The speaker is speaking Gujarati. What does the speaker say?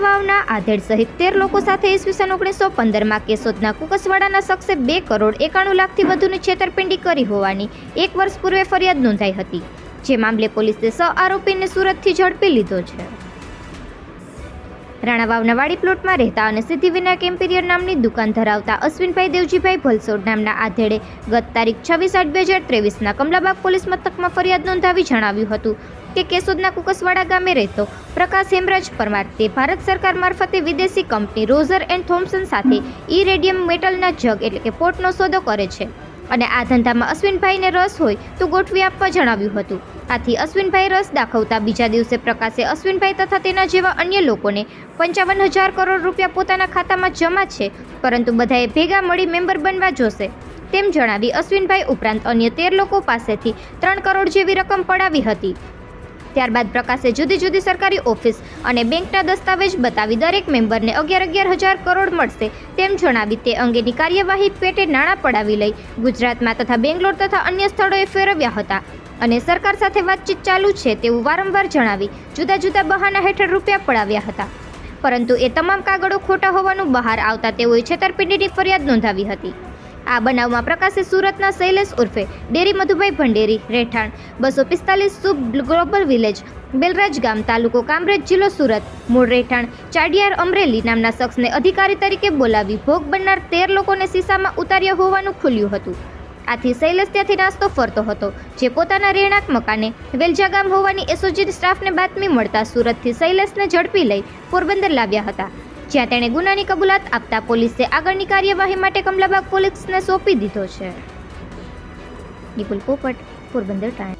વાવના આધેડ સહિત તેર લોકો સાથે ઈસવીસન ઓગણીસો પંદરમાં કેશોદના કુકસવાડાના શખ્સે બે કરોડ એકાણું લાખથી વધુની છેતરપિંડી કરી હોવાની એક વર્ષ પૂર્વે ફરિયાદ નોંધાઈ હતી. જે મામલે પોલીસે સ આરોપીને સુરતથી ઝડપી લીધો છે. રાણાવાવના નવાડી પ્લોટમાં રહેતા અને સિદ્ધિવિનાયક એમ્પિરિયર નામની દુકાન ધરાવતા અશ્વિનભાઈ દેવજીભાઈ ભલસોડ નામના આધેડે ગત તારીખ છવ્વીસ આઠ બે હજાર ત્રેવીસના કમલાબાગ પોલીસ મથકમાં ફરિયાદ નોંધાવી જણાવ્યું હતું કે કેશોદના કુકસવાડા ગામે રહેતો પ્રકાશ હેમરાજ પરમાર તે ભારત સરકાર મારફતે વિદેશી કંપની રોઝર એન્ડ થોમ્સન સાથે ઈ રેડિયમ મેટલના જગ એટલે કે પોર્ટનો સોદો કરે છે. અને આ ધંધામાં અશ્વિનભાઈને રસ હોય તો ગોઠવી આપવા જણાવ્યું હતું. આથી અશ્વિનભાઈ રસ દાખવતા બીજા દિવસે પ્રકાશે અશ્વિનભાઈ તથા તેના જેવા અન્ય લોકોને પંચાવન હજાર કરોડ રૂપિયા પોતાના ખાતામાં જમા છે, પરંતુ બધાએ ભેગા મળી મેમ્બર બનવા જોશે. તેમ જણાવી અશ્વિનભાઈ ઉપરાંત અન્ય તેર લોકો પાસેથી ત્રણ કરોડ જેવી રકમ પડાવી હતી. ત્યારબાદ પ્રકાશે જુદી જુદી સરકારી ઓફિસ અને બેંકના દસ્તાવેજ બતાવી દરેક મેમ્બરને અગિયાર અગિયાર હજાર કરોડ મળશે તેમ જણાવી તે અંગેની કાર્યવાહી પેટે નાણાં પડાવી લઈ ગુજરાતમાં તથા બેંગ્લોર તથા અન્ય સ્થળોએ ફેરવ્યા હતા. અને સરકાર સાથે વાતચીત ચાલુ છે તેવું વારંવાર જણાવી જુદા જુદા બહાના હેઠળ રૂપિયા પડાવ્યા હતા. પરંતુ એ તમામ કાગળો ખોટા હોવાનું બહાર આવતા તેઓએ છેતરપિંડીની ફરિયાદ નોંધાવી હતી. આ બનાવમાં પ્રકાશે સુરતના શૈલેષ ઉર્ફે ડેરી મધુભાઈ ભંડેરી રહેઠાણ, બસો પિસ્તાલીસ સુબ ગ્લોબલ વિલેજ, બેલરાજ ગામ, તાલુકો કામરેજ, જિલ્લો સુરત. મૂળ રહેઠાણ, ચાડિયાર અમરેલી નામના શખ્સને અધિકારી તરીકે બોલાવી ભોગ બનનાર તેર લોકોને સીસામાં ઉતાર્યા હોવાનું ખુલ્યું હતું. આથી શૈલેષ ત્યાંથી નાસ્તો ફરતો હતો, જે પોતાના રહેણાંક મકાને વેલજા ગામ હોવાની એસોજી સ્ટાફને બાતમી મળતા સુરતથી શૈલેષને ઝડપી લઈ પોરબંદર લાવ્યા હતા. જ્યાં તેણે ગુનાની કબૂલાત આપતા પોલીસે આગળની કાર્યવાહી માટે કમલાબાગ પોલીસને સોંપી દીધો છે. નિપુલ પોપટ, પોરબંદર ટાઈમ